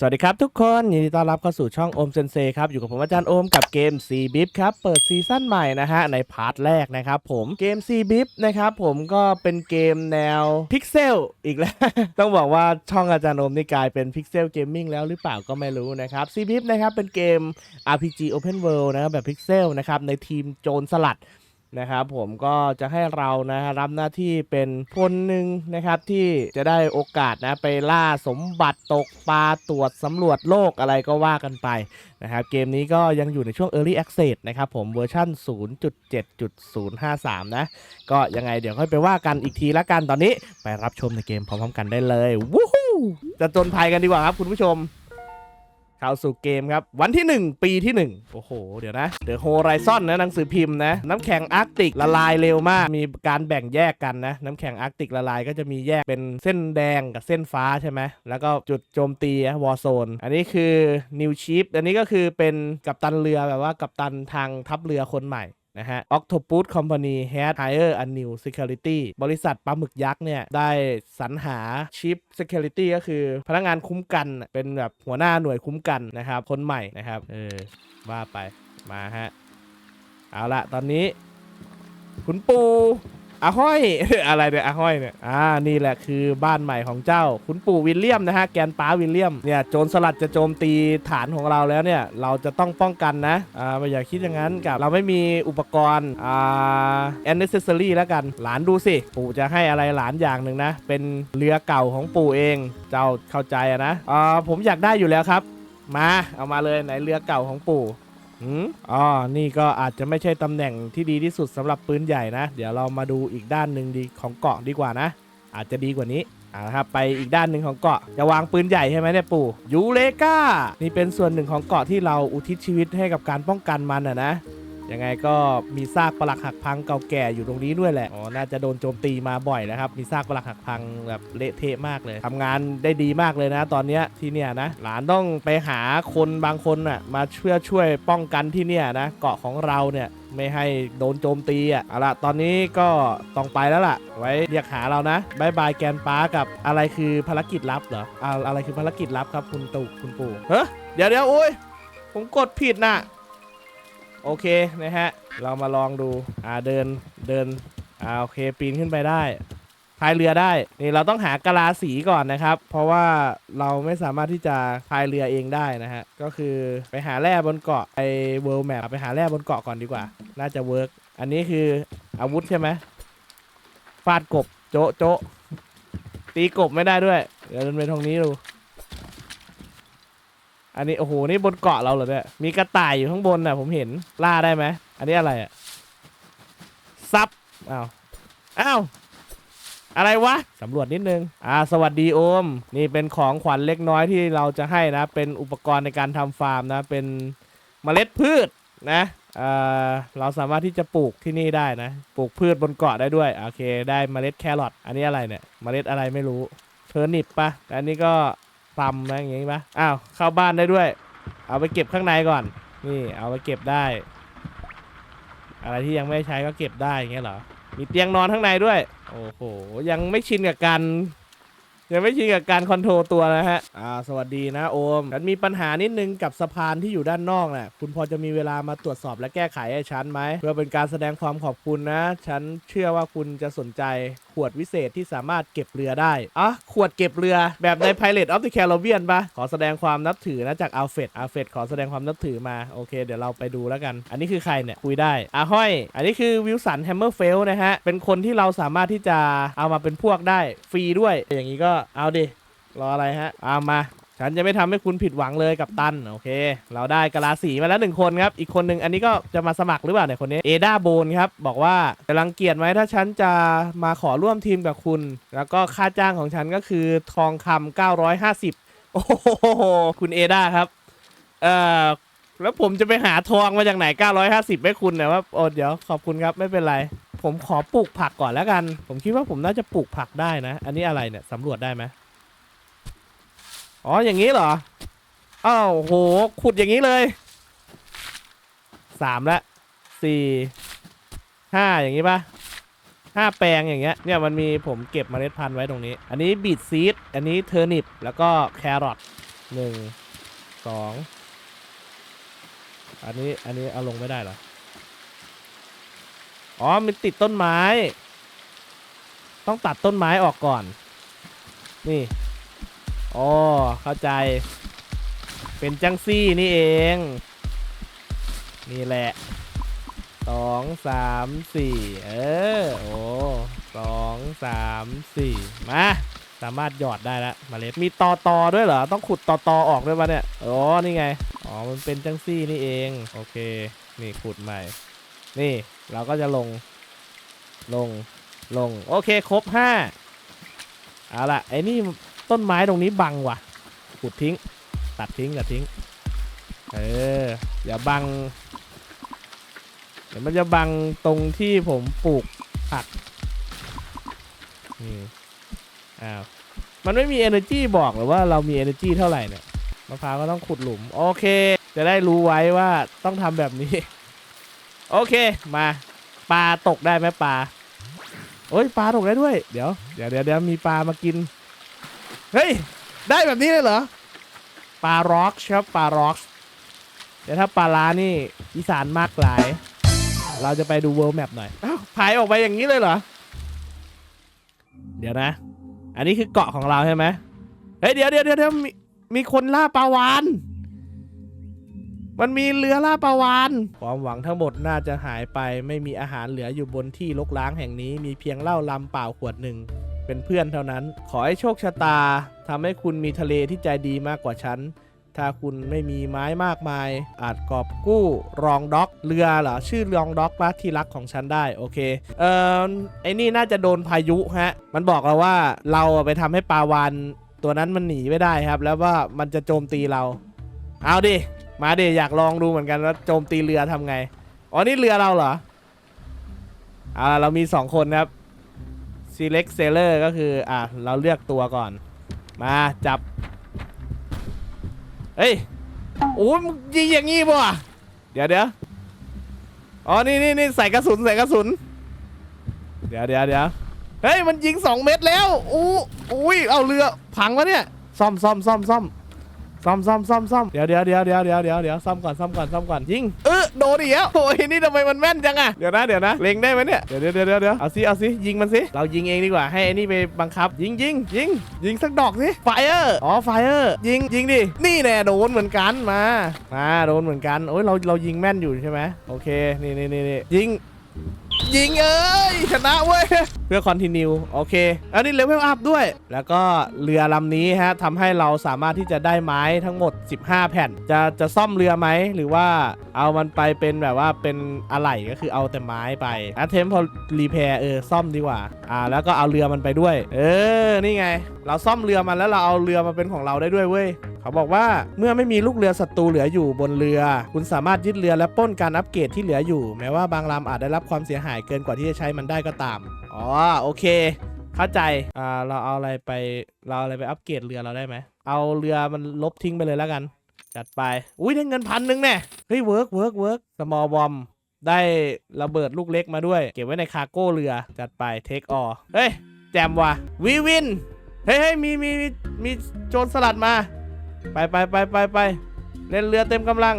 สวัสดีครับทุกคนยินดีต้อนรับเข้าสู่ช่องโอมเซนเซครับอยู่กับผมอาจารย์โอมกับเกม C b i p ครับเปิดซีซั่นใหม่นะฮะในพาร์ทแรกนะครับผมเกม C b i p นะครับผมก็เป็นเกมแนวพิกเซลอีกแล้ว ต้องบอกว่าช่องอาจารย์โอมนี่กลายเป็นพิกเซลเกมมิ่งแล้วหรือเปล่าก็ไม่รู้นะครับ C b i p นะครับเป็นเกม RPG Open World นะครับแบบพิกเซลนะครับในทีมโจรสลัด นะครับผมก็จะให้เรานะรับหน้าที่เป็นคนหนึ่งนะครับที่จะได้โอกาสนะไปล่าสมบัติตกปลาตรวจสำรวจโลกอะไรก็ว่ากันไปนะครับเกมนี้ก็ยังอยู่ในช่วง Early Access นะครับผมเวอร์ชัน0.7.053 นะ ก็ยังไงเดี๋ยวค่อยไปว่ากันอีกทีละกันตอนนี้ ไปรับชมในเกมพร้อมๆกันได้เลยวู้ฮู้จะจนภัยกันดีกว่าครับคุณผู้ชม เข้าสู่เกมครับ วันที่ 1 ปีที่ 1 โอ้โห เดี๋ยวนะเดอะโฮไรซอนนะหนังสือพิมพ์นะ น้ำแข็งอาร์กติกละลายเร็วมาก มีการแบ่งแยกกันนะ น้ำแข็งอาร์กติกละลายก็จะมีแยกเป็นเส้นแดงกับเส้นฟ้าใช่ไหมแล้วก็จุดโจมตีวอร์โซน อันนี้คือนิวชีฟอันนี้ก็คือเป็นกัปตันเรือแบบว่ากัปตันทางทัพเรือคนใหม่ นะฮะ Octopus Company has hired a new security บริษัทปลาหมึกยักษ์เนี่ย ได้สรรหาชิป Security ก็คือพนักงานคุ้มกันเป็นแบบหัวหน้าหน่วยคุ้มกันนะครับ คนใหม่นะครับ เออ ว่าไปมาฮะ เอาละตอนนี้ คุณปู อาห้อย อะไรเนี่ยอาห้อยเนี่ยอ่านี่แหละคือบ้านใหม่ของเจ้า คุณปู่วิลเลียมนะฮะแกนป้าวิลเลียมเนี่ยโจรสลัดจะโจมตีฐานของเราแล้วเนี่ยเราจะต้องป้องกันนะอ่าไม่อยากคิดอย่างนั้นกับเราไม่มีอุปกรณ์อ่า unnecessary แล้วกัน หลานดูสิ ปู่จะให้อะไรหลานอย่างหนึ่งนะ เป็นเรือเก่าของปู่เอง เจ้าเข้าใจนะอ่าผมอยากได้อยู่แล้วครับ มาเอามาเลยไหนเรือเก่าของปู่ อืมอ๋อนี่ก็อาจจะไม่ใช่ตำแหน่งที่ดีที่สุดสำหรับปืนใหญ่นะ เดี๋ยวเรามาดูอีกด้านหนึ่งดีของเกาะดีกว่านะ อาจจะดีกว่านี้อ่าครับไปอีกด้านหนึ่งของเกาะจะวางปืนใหญ่ใช่ไหมเนี่ยปู่ยูเลกานี่เป็นส่วนหนึ่งของเกาะที่เราอุทิศชีวิตให้กับการป้องกันมันอะนะ ยังไงก็มีซากปรักหักพังเก่าแก่อยู่ตรงนี้ด้วยแหละ อ๋อ น่าจะโดนโจมตีมาบ่อยนะครับ มีซากปรักหักพังแบบเละเทะมากเลยทำงานได้ดีมากเลยนะ ตอนเนี้ยที่เนี่ยนะ หลานต้องไปหาคนบางคนน่ะมาช่วยช่วยป้องกันที่เนี่ยนะ เกาะของเราเนี่ยไม่ให้โดนโจมตีอะเอาละตอนนี้ก็ต้องไปแล้วล่ะ ไว้เรียกหาเรานะบายบายแกนป้ากับอะไรคือภารกิจลับเหรออ่าอะไรคือภารกิจลับครับคุณตู่คุณปู่ เฮ้ยเดี๋ยวเดี๋ยวโอ้ยผมกดผิดน่ะ โอเคนะฮะ เรามาลองดู อ่าเดินเดิน อ่าโอเคปีนขึ้นไปได้พายเรือได้ นี่เราต้องหากะลาสีก่อนนะครับ เพราะว่าเราไม่สามารถที่จะพายเรือเองได้นะฮะ ก็คือไปหาแร่บนเกาะไปเวิลด์แมปไปหาแร่บนเกาะก่อนดีกว่า น่าจะเวิร์ก อันนี้คืออาวุธใช่ไหมฟาดกบ โจะโจะตีกบไม่ได้ด้วย เดี๋ยวเดินไปตรงนี้ดู อันนี้โอ้โหนี่บนเกาะเราเหรอเนี่ยมีกระต่ายอยู่ข้างบนน่ะผมเห็นล่าได้ไหมอันนี้อะไรอะซับอ้าวอ้าวอะไรวะสำรวจนิดนึงอ่าสวัสดีโอม นี่เป็นของขวัญเล็กน้อยที่เราจะให้นะ เป็นอุปกรณ์ในการทำฟาร์มนะ เป็นเมล็ดพืชนะเอ่อเราสามารถที่จะปลูกที่นี่ได้นะ ปลูกพืชบนเกาะได้ด้วยโอเค ได้เมล็ดแครอทอันนี้อะไรเนี่ยเมล็ดอะไรไม่รู้เทอร์นิปปะแต่อันนี้ก็ ตำนะอย่างงี้ปะอ้าวเข้าบ้านได้ด้วย เอาไปเก็บข้างในก่อน นี่เอาไปเก็บได้ อะไรที่ยังไม่ใช้ก็เก็บได้อย่างเงี้ยเหรอ มีเตียงนอนข้างในด้วย โอ้โห ยังไม่ชินกับการยังไม่ชินกับการคอนโทรลตัวนะฮะ อ่า สวัสดีนะโอม ฉันมีปัญหานิดนึงกับสะพานที่อยู่ด้านนอกน่ะ คุณพอจะมีเวลามาตรวจสอบและแก้ไขให้ฉันไหม เพื่อเป็นการแสดงความขอบคุณนะ ฉันเชื่อว่าคุณจะสนใจ วดวิเศษที่สามารถเก็บเรือได้อะขวดเก็บเรือแบบใน Pirate of the Caribbean ปะขอแสดงความนับถือนะจากอัลเฟดอัลเฟดขอแสดงความนับถือมาโอเค เดี๋ยวเราไปดูแล้วกัน อันนี้คือใครเนี่ยคุยได้อะห้อย อันนี้คือวิลสันแฮมเมอร์เฟลนะฮะเป็นคนที่เราสามารถที่จะเอามาเป็นพวกได้ฟรีด้วย อย่างนี้ก็เอาดิรออะไรฮะเอามา ฉันจะไม่ทำให้คุณผิดหวังเลยกับตัน โอเค เราได้กะลาสีมาแล้วหนึ่งคนครับ อีกคนหนึ่งอันนี้ก็จะมาสมัครหรือเปล่าเนี่ยคนนี้เอดาโบนครับ บอกว่าจะรังเกียจไหมถ้าฉันจะมาขอร่วมทีมกับคุณ แล้วก็ค่าจ้างของฉันก็คือทองคำ950 โอ้โห คุณเอดาครับ เอ่อแล้วผมจะไปหาทองมาจากไหน 950ให้คุณเนี่ยว่าโอ้เดี๋ยวขอบคุณครับไม่เป็นไร ผมขอปลูกผักก่อนแล้วกัน ผมคิดว่าผมน่าจะปลูกผักได้นะ อันนี้อะไรเนี่ยสำรวจได้ไหม อ๋ออย่างนี้เหรออ้าวโหขุดอย่างนี้เลยสามละสี่ห้าอย่างนี้ปะห้าแปลงอย่างเงี้ยเนี่ยมันมีผมเก็บเมล็ดพันธุ์ไว้ตรงนี้ อันนี้บีทซีดอันนี้เทอร์นิปแล้วก็แครอทหนึ่งสองอันนี้อันนี้เอาลงไม่ได้เหรออ๋อมันติดต้นไม้ ต้องตัดต้นไม้ออกก่อน นี่ อ๋อเข้าใจ เป็นจังซี่นี่เอง นี่แหละสองสามสี่เออ โอ้สองสามสี่มา สามารถหยอดได้แล้วเล็ดมีตอตอด้วยเหรอ ต้องขุดตอตอออกด้วยปะเนี่ย อ๋อ นี่ไง อ๋อ มันเป็นจังซี่นี่เอง โอเค นี่ขุดใหม่ นี่เราก็จะลง ลง ลง โอเค ครบห้าเอาละไอ้นี่ ต้นไม้ตรงนี้บังว่ะขุดทิ้ง ตัดทิ้งตัดทิ้ง เอออย่าบัง เดี๋ยวมันจะบังตรงที่ผมปลูกผักนี่อ้าวมันไม่มี energy บอกหรือว่าเรามี energy เท่าไหร่เนี่ยมะพร้าวก็ต้องขุดหลุม โอเค จะได้รู้ไว้ว่าต้องทำแบบนี้ โอเคมาปลาตกได้ไหมปลาโอ้ยปลาตกได้ด้วย เดี๋ยวเดี๋ยวเดี๋ยวเดี๋ยวมีปลามากิน เฮ้ย ได้แบบนี้เลยเหรอปลาร็อกครับปลาร็อกแต่ถ้าปลาล้านี่อีสานมากหลาย เราจะไปดูเวิร์ d แมปหน่อยอ้าวผายออกไปอย่างนี้เลยเหรอ เดี๋ยวนะ อันนี้คือเกาะของเราใช่ไหมเฮ้ยเดี๋ยวเดี๋ยวเดี๋ยวเดี๋ยวมีมีคนล่าปลาวาน มันมีเรือล่าปลาวานความหวังทั้งหมดน่าจะหายไป ไม่มีอาหารเหลืออยู่บนที่รกร้างแห่งนี้ มีเพียงเหล้าลำเปล่าขวดหนึ่ง เป็นเพื่อนเท่านั้น ขอให้โชคชะตาทำให้คุณมีทะเลที่ใจดีมากกว่าฉัน ถ้าคุณไม่มีไม้มากมาย อาจกอบกู้รองด็อกเรือเหรอชื่อรองด็อกปะที่รักของฉันได้โอเค เอ่อไอ้นี่น่าจะโดนพายุฮะ มันบอกเราว่าเราไปทำให้ปลาวานตัวนั้นมันหนีไม่ได้ครับ แล้วว่ามันจะโจมตีเรา เอาดิ มาดิอยากลองดูเหมือนกันว่าโจมตีเรือทำไง อ๋อนี่เรือเราเหรออ่าเรามีสองคนครับ select seller ก็คือ อะ เราเลือกตัวก่อน มาจับ เฮ้ย โอ้ยมึงยิงอย่างงี้ป่ะเดี๋ยวเดี๋ยวอ๋อ นี่นี่นี่ใส่กระสุนใส่กระสุน เดี๋ยวเดี๋ยวเดี๋ยวเฮ้ย มันยิงสองเม็ดแล้ว อู้อุ้ย เอาเรือ พังวะเนี่ย ซ่อมซ่อมซ่อมซ่อม ซ่อมซ่อมซ่อมซ่อมเดี๋ยวเดี๋ยวเดี๋ยวเดี๋ยวเดี๋ยวเดี๋ยวเดี๋ยวซ่อมก่อนซ่อมก่อนซ่อมก่อนยิงเออโดนอีกแล้วโอ้ยนี่ทำไมมันแม่นจังอะเดี๋ยวนะเดี๋ยวนะเล็งได้ไหมเนี่ยเดี๋ยวเดี๋ยวเดี๋ยวเดี๋ยวเอาสิเอาสิยิงมันสิเรายิงเองดีกว่าให้ไอ้นี่ไปบังคับ ยิงยิงยิงยิงสักดอกสิไฟเออร์อ๋อไฟเออร์ยิงยิงดินี่แน่โดนเหมือนกันมามาโดนเหมือนกันโอ้ยเราเรายิงแม่นอยู่ใช่ไหมโอเคนี่นี่นี่นี่ยิง ยิงเอ้ยชนะเว้ย เพื่อคอนติเนียโอเค อันนี้เลเวลอัพด้วย แล้วก็เรือลำนี้ฮะทำให้เราสามารถที่จะได้ไม้ทั้งหมด 15 แผ่น จะจะซ่อมเรือไหม หรือว่าเอามันไปเป็นแบบว่าเป็นอะไหล่ก็คือเอาแต่ไม้ไปอะเทมพอรีแพร์เออซ่อมดีกว่า อ่า แล้วก็เอาเรือมันไปด้วย เออ นี่ไง เราซ่อมเรือมันแล้วเราเอาเรือมาเป็นของเราได้ด้วยเว้ยเขาบอกว่าเมื่อไม่มีลูกเรือศัตรูเหลืออยู่บนเรือ คุณสามารถยึดเรือและป้นการอัปเกรดที่เหลืออยู่ แม้ว่าบางลำอาจได้รับความเสียหายเกินกว่าที่จะใช้มันได้ก็ตามอ๋อโอเค เข้าใจอ่าเราเอาอะไรไปเราเอาอะไรไปอัปเกรดเรือเราได้ไหมเอาเรือมันลบทิ้งไปเลยแล้วกัน จัดไปอุ้ยได้เงินพันหนึ่งแน่เฮ้ยเวิร์กเวิร์กเวิร์กสมอลบอมได้ระเบิดลูกเล็กมาด้วย เก็บไว้ในคาร์โก้เรือจัดไปเทคออเฮ้ยแจมว่ะวีวินเฮ้ยเฮ้ยมีมีมีมีโจรสลัดมา ไปไปไปไปไปเล่นเรือเต็มกำลัง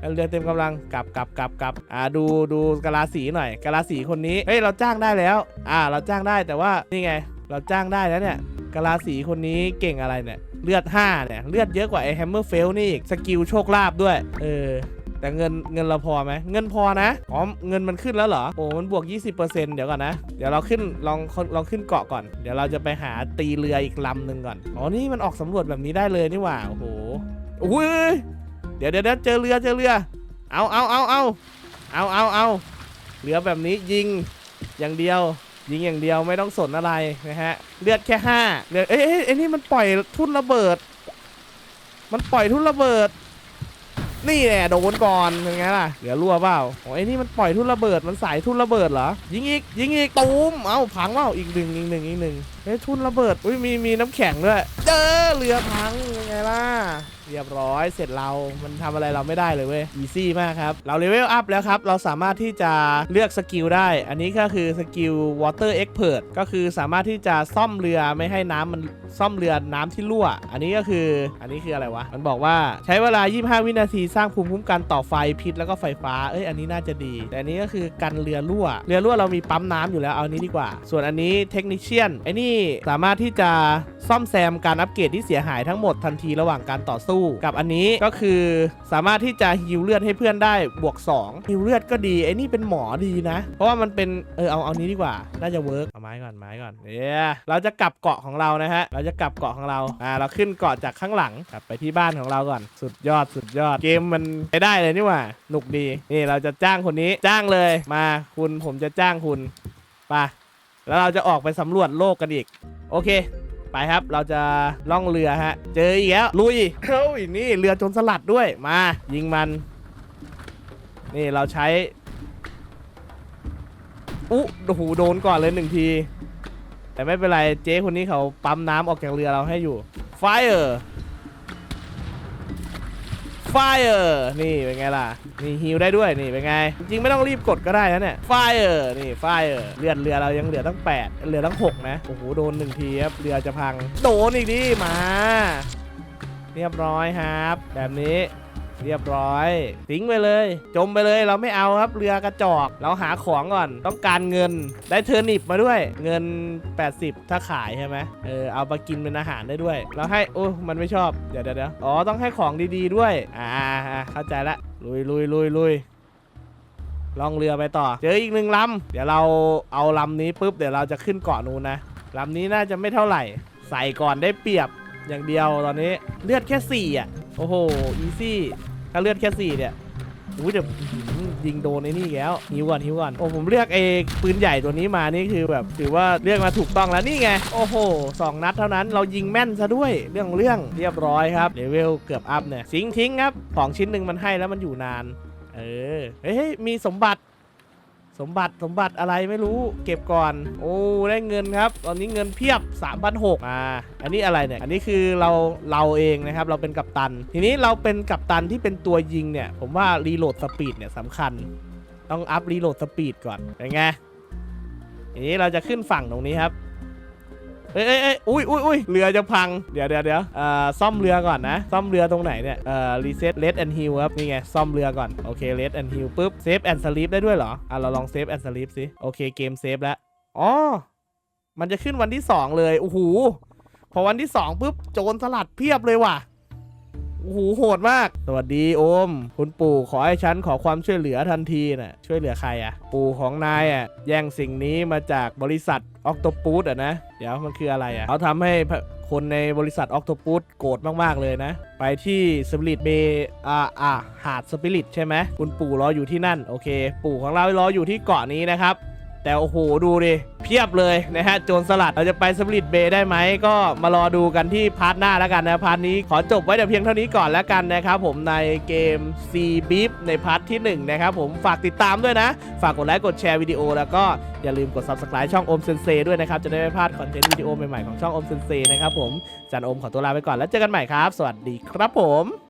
เล่นเรือเต็มกำลังกลับกลับกลับกลับอ่าดูดูกะลาสีหน่อยกะลาสีคนนี้เฮ้ยเราจ้างได้แล้ว อ่า เราจ้างได้แต่ว่านี่ไง เราจ้างได้แล้วเนี่ยกะลาสีคนนี้เก่งอะไรเนี่ยเลือด5เนี่ยเลือดเยอะกว่าไอ้แฮมเมอร์เฟลนี่อีกสกิลโชคลาภด้วย เออ แต่เงินเงินเราพอไหมเงินพอนะอ๋อเงินมันขึ้นแล้วเหรอโอ้มันบวก 20%เดี๋ยวก่อนนะเดี๋ยวเราขึ้นลองลองขึ้นเกาะก่อน เดี๋ยวเราจะไปหาตีเรืออีกลำหนึ่งก่อนอ๋อนี่มันออกสำรวจแบบนี้ได้เลยนี่หว่าโอ้โหอุ้ยเดี๋ยวเดี๋ยวเจอเรือเจอเรือ เอาเอาเอาเอาเอาเอาเอาเรือแบบนี้ยิงอย่างเดียว ยิงอย่างเดียวไม่ต้องสนอะไรนะฮะเลือดแค่ห้าเลือดเอ้ยเอ้ยไอ้นี่มันปล่อยทุ่นระเบิด มันปล่อยทุ่นระเบิด นี่แหละโดนก่อนเป็นไงล่ะเหลือรั่วเปล่าโอ้ยนี่มันปล่อยทุ่นระเบิดมันสายทุ่นระเบิดเหรอยิงอีกยิงอีกตูมเอ้าพังเปล่าอีกหนึ่งอีกหนึ่งอีกหนึ่งเฮ้ยทุ่นระเบิดอุ้ยมีมีน้ำแข็งด้วยเจอเรือพังเป็นไงล่ะ เรียบร้อยเสร็จเรา มันทำอะไรเราไม่ได้เลยเว้ย อีซี่มากครับ เราเลเวลอัพแล้วครับ เราสามารถที่จะเลือกสกิลได้ อันนี้ก็คือสกิล water expert ก็คือสามารถที่จะซ่อมเรือไม่ให้น้ำมันซ่อมเรือน้ำที่รั่ว อันนี้ก็คืออันนี้คืออะไรวะ มันบอกว่าใช้เวลา 25 วินาทีสร้างภูมิคุ้มกันต่อไฟพิษแล้วก็ไฟฟ้า เอ้ย อันนี้น่าจะดี แต่อันนี้ก็คือกันเรือรั่ว เรือรั่วเรามีปั๊มน้ำอยู่แล้ว เอาอันนี้ดีกว่า ส่วนอันนี้เทคนิชเชียนไอ้นี่สามารถที่จะซ่อมแซมการอัปเกรดที่เสียหายทั้งหมดทันทีระหว่างการต่อสู้กับอันนี้ก็คือสามารถที่จะฮิวเลือดให้เพื่อนได้บวก2ฮิวเลือดก็ดีไอ้นี่เป็นหมอดีนะ เพราะว่ามันเป็นเออเอาเอานี้ดีกว่า น่าจะเวิร์กเอาไม้ก่อนไม้ก่อนเนี่ยเราจะกลับเกาะของเรานะฮะเราจะกลับเกาะของเราอ่าเราขึ้นเกาะจากข้างหลังกลับไปที่บ้านของเราก่อนสุดยอดสุดยอดเกมมันไปได้เลยนี่หว่าหนุกดีนี่เราจะจ้างคนนี้จ้างเลยมาคุณผมจะจ้างคุณไปแล้วเราจะออกไปสำรวจโลกกันอีก โอเค ไปครับ เราจะล่องเรือฮะ เจออีกแล้วลุยเฮ้ยนี่เรือจนสลัดด้วยมา ยิงมัน นี่เราใช้อุ๊โอ้โหโดนก่อนเลยหนึ่งที แต่ไม่เป็นไรเจ๊คนนี้เขาปั๊มน้ำออกจากเรือเราให้อยู่ Fire Fire นี่เป็นไงล่ะ นี่ฮิวได้ด้วยนี่เป็นไง จริงไม่ต้องรีบกดก็ได้นะเนี่ย Fire นี่ Fire เลือดเรือเรายังเหลือตั้ง 8 เหลือตั้ง 6 นะ โอ้โห โดนหนึ่งทีครับ เรือจะพัง โดนอีกดิมา เรียบร้อยครับ แบบนี้ เรียบร้อย ทิ้งไปเลย จมไปเลยเราไม่เอาครับเรือกระจอก เราหาของก่อนต้องการเงินได้เทอร์นิปมาด้วย เงิน 80 ถ้าขายใช่ไหมเออเอาไปกินเป็นอาหารได้ด้วย เราให้โอ้มันไม่ชอบเดี๋ยวเดี๋ยวอ๋อต้องให้ของดีๆด้วยอ่าอ่าเข้าใจละลุยลุยลุยลุยล่องเรือไปต่อ เจออีกหนึ่งลำเดี๋ยวเราเอาลำนี้ปุ๊บเดี๋ยวเราจะขึ้นเกาะนู้นนะลำนี้น่าจะไม่เท่าไหร่ ใส่ก่อนได้เปรียบอย่างเดียวตอนนี้เลือดแค่สี่อะ โอ้โห อีซี่ถ้าเลือดแค่สี่เนี่ยอุ้ยเดี๋ยวยิงโดนไอ้นี่แล้วหิวก่อนหิวก่อนโอ้ผมเลือกเองปืนใหญ่ตัวนี้มานี่คือแบบถือว่าเลือกมาถูกต้องแล้วนี่ไงโอ้โหสองนัดเท่านั้นเรายิงแม่นซะด้วยเรื่องเรื่องเรียบร้อยครับเลเวลเกือบอัพเนี่ยสิงทิ้งครับของชิ้นหนึ่งมันให้แล้วมันอยู่นาน เออเฮ้ยมีสมบัติ สมบัติสมบัติอะไรไม่รู้เก็บก่อน โอ้ได้เงินครับ ตอนนี้เงินเพียบ3 6 0 0อ่าอันนี้อะไรเนี่ย อันนี้คือเราเราเองนะครับเราเป็นกัปตัน ทีนี้เราเป็นกัปตันที่เป็นตัวยิงเนี่ย ผมว่ารีโหลดสปีดเนี่ยสำคัญ ต้องอัพรีโหลดสปีดก่อนเป็นไงทีนี้เราจะขึ้นฝั่งตรงนี้ครับ เอ้ยเอ้ยเอ้ยอุ้ยอุ้ยอุ้ยเรือจะพัง เดี๋ยวเดี๋ยวเดี๋ยวเอ่อซ่อมเรือก่อนนะ ซ่อมเรือตรงไหนเนี่ย เอ่อ รีเซ็ตเลดแอนด์ฮิลครับ นี่ไง ซ่อมเรือก่อน โอเคเลดแอนด์ฮิลปุ๊บ เซฟแอนด์สลีปได้ด้วยเหรอ อะ เราลองเซฟแอนด์สลีปสิ โอเค เกมเซฟแล้ว อ๋อ มันจะขึ้นวันที่ 2 เลย โอ้โห พอวันที่2ปุ๊บ โจรสลัดเพียบเลยว่ะ โอ้โหโหดมาก สวัสดีโอม คุณปู่ขอให้ฉันขอความช่วยเหลือทันทีน่ะช่วยเหลือใครอะ ปู่ของนายอะแย่งสิ่งนี้มาจากบริษัทออกโตปูดอะนะ เดี๋ยวมันคืออะไรอะเขาทำให้คนในบริษัทออกโตปูดโกรธมากๆเลยนะ ไปที่สปิริตเบอ่าอ่าหาดสปิริตใช่ไหมคุณปู่รออยู่ที่นั่นโอเค ปู่ของเรารออยู่ที่เกาะนี้นะครับ แต่โอ้โหดูดิเพียบเลยนะฮะโจรสลัดเราจะไปสปริตเบย์ได้ไหมก็มารอดูกันที่พาร์ทหน้าแล้วกันนะพาร์ทนี้ขอจบไว้แต่เพียงเท่านี้ก่อนแล้วกันนะครับผมในเกม C Beef ในพาร์ทที่ 1 นะครับผมฝากติดตามด้วยนะ ฝากกดไลค์กดแชร์วิดีโอ แล้วก็อย่าลืมกด Subscribe ช่องโอมเซนเซด้วยนะครับ จะได้ไม่พลาดคอนเทนต์วิดีโอใหม่ๆของช่องโอมเซนเซนะครับผมจันโอมขอตัวลาไปก่อนแล้วเจอกันใหม่ครับ สวัสดีครับผม